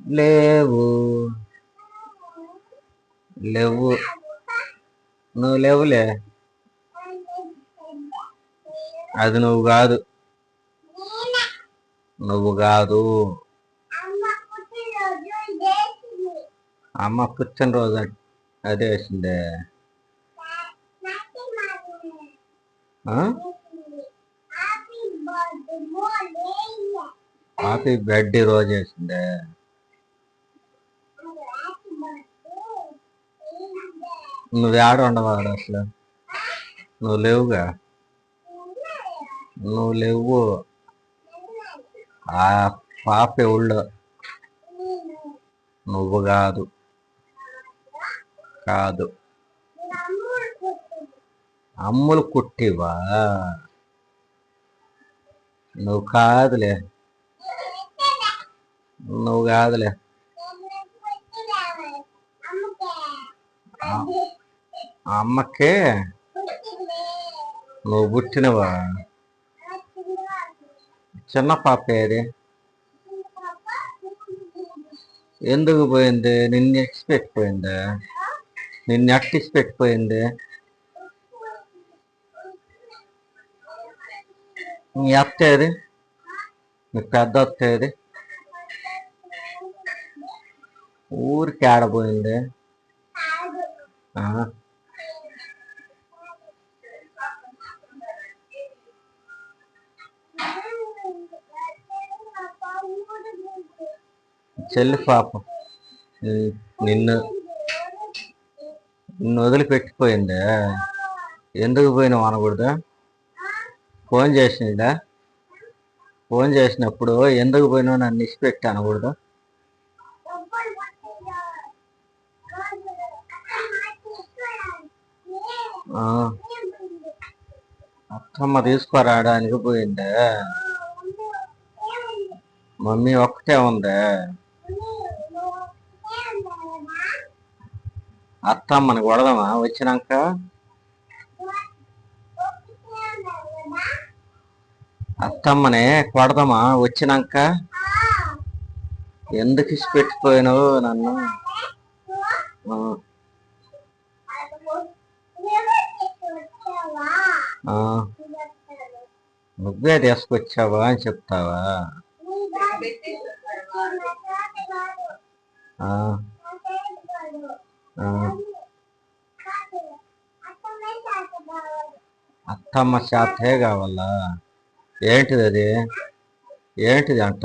లేవు. లేవు. నువ్వు లేవులే. అది నువ్వు కాదు. నువ్వు కాదు. అమ్మ పుట్టినరోజు అదే వేసిందే? హ్యాపీ బర్త్డే రోజు వేసిందే. నువ్వు ఆడ ఉండవాడు అసలు? నువ్వు లేవుగా? నువ్వు లేవు. ఆ పాప ఎవళ్ళు? నువ్వు కాదు. కాదు. అమ్ములు కుట్టివా? నువ్వు కాదులే. నువ్వు కాదులే. ఆ- అమ్మకే నువ్వు పుట్టినవా? చిన్న పాప ఏది ఎందుకు పోయింది? నిన్ను ఎక్స్పెక్ట్ పెట్టిపోయింది నిన్ను అట్టిసి పెట్టిపోయింది నీ అత్త ఏది నీ పెద్ద అత్త ఏది ఊరికి ఆడపోయింది Ah. చెల్లి పాపం. నిన్ను నిన్ను వదిలిపెట్టిపోయింది? ఎందుకు పోయినావు అనకూడదు? ఫోన్ చేసినా ఫోన్ చేసినప్పుడు ఎందుకు పోయినావు? నన్ను ఇచ్చిపెట్టి అనకూడదు? అత్తమ్మ తీసుకురావడానికి పోయిందే? మమ్మీ ఒక్కటే ఉంది? అత్తమ్మని కొడదామా వచ్చినాక? అత్తమ్మని కొడదామా వచ్చినాక? ఎందుకు ఇచ్చి పెట్టిపోయినావు నన్ను ఆ, ఆ, నువ్వే తీసుకొచ్చావా అని చెప్తావా? అత్తమ్మ చేతే కావాలా? ఏంటిది అది? ఏంటిది అంట?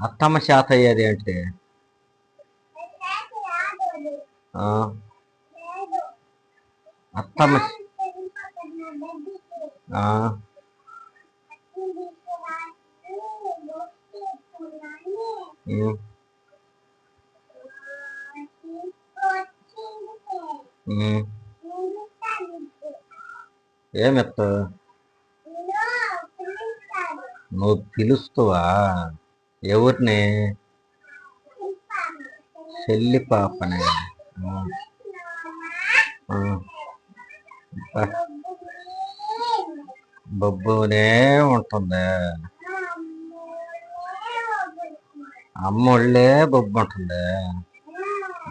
అత్తమ్మ చేత అయ్యేది ఏంటిది ఆ, అత్తమ్మ ఆ, ఉమ్, నువ్వు పిలుస్తావా? ఎవరిని? చెల్లి పాపనే. ఆ, బొబ్బునే ఉంటుంది. అమ్మోళ్ళే బొబ్బు ఉంటుంది.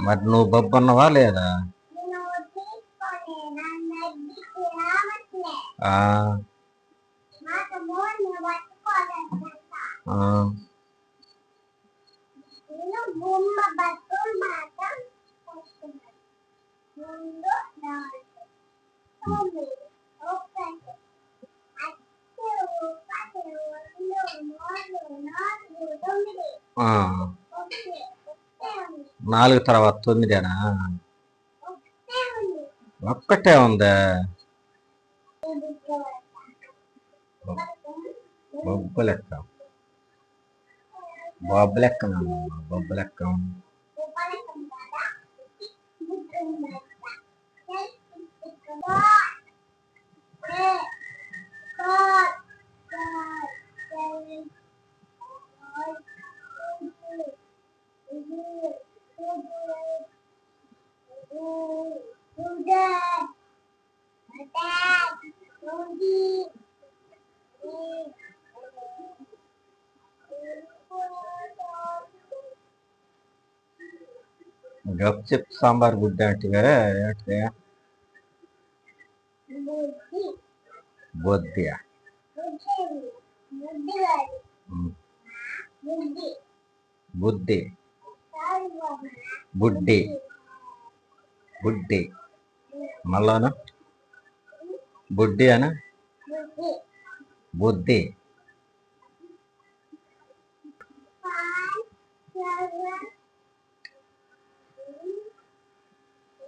మరి నువ్వు బొబ్బు ఉన్నవా లేదా? ఆ, ఆ, ఆ. నాలుగు తర్వాత తొమ్మిదేనా? ఒక్కటే ఉందా? బొబ్బు లెక్క. బొబ్బు లెక్క బొబ్బు లెక్క. గప్ సాంబార్ గుడ్డ అంటే ఏంటి బుద్ధి బొద్దియా? బుడ్డి. బుడ్డి. బుడ్డి అనా బుద్ధి.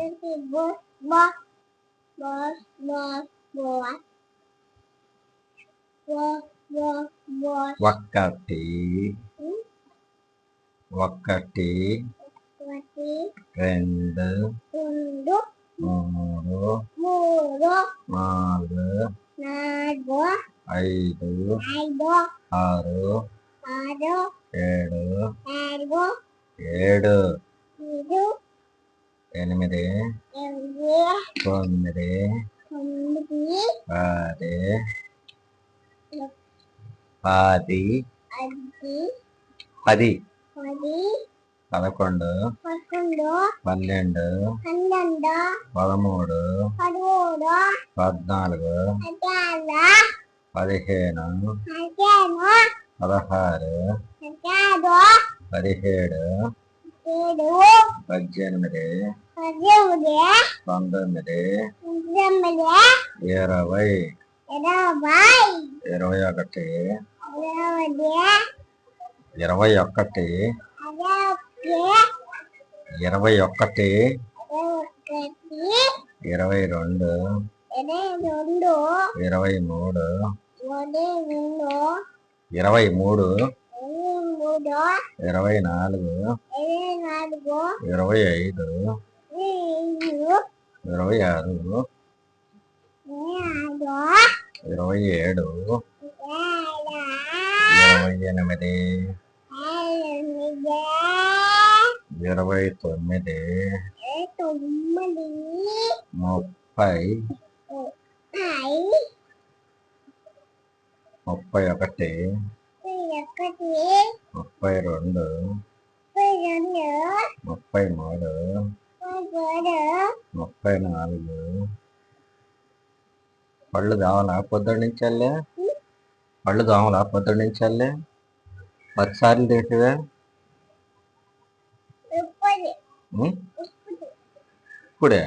Twenty four, boss, boss, boss, boss. Boss, boss, boss. ఒకటి ఒకటి ఒకటి రెండు రెండు మూడు మూడు నాలుగు నాలుగు ఐదు ఐదు ఆరు ఆరు ఏడు నాలుగు ఏడు ఐదు ఎనిమిది. తొమ్మిది. పది. పది. పది. పది. పదకొండు. పన్నెండు. పదమూడు. పద్నాలుగు. పదిహేను. పదహారు. పదిహేడు. పద్దెనిమిది పంతొమ్మిది ఇరవై ఇరవై ఇరవై ఒకటి ఇరవై ఒకటి ఇరవై ఒకటి ఇరవై రెండు ఇరవై రెండు ఇరవై మూడు ఇరవై మూడు ఇరవై నాలుగు ఇరవై ఐదు ఇరవై ఆరు ఇరవై ఏడు ఇరవై ఎనిమిది ఇరవై తొమ్మిది ముప్పై ముప్పై ఒకటి ముప్పై రెండు. ముప్పై మూడు. ముప్పై నాలుగు. పళ్ళు కావాలా? పొద్దున్న నుంచి వెళ్ళే పళ్ళు కావాలా? పొద్దున్న నుంచి వెళ్ళే పదిసార్లు తింటివే? ఇప్పుడే?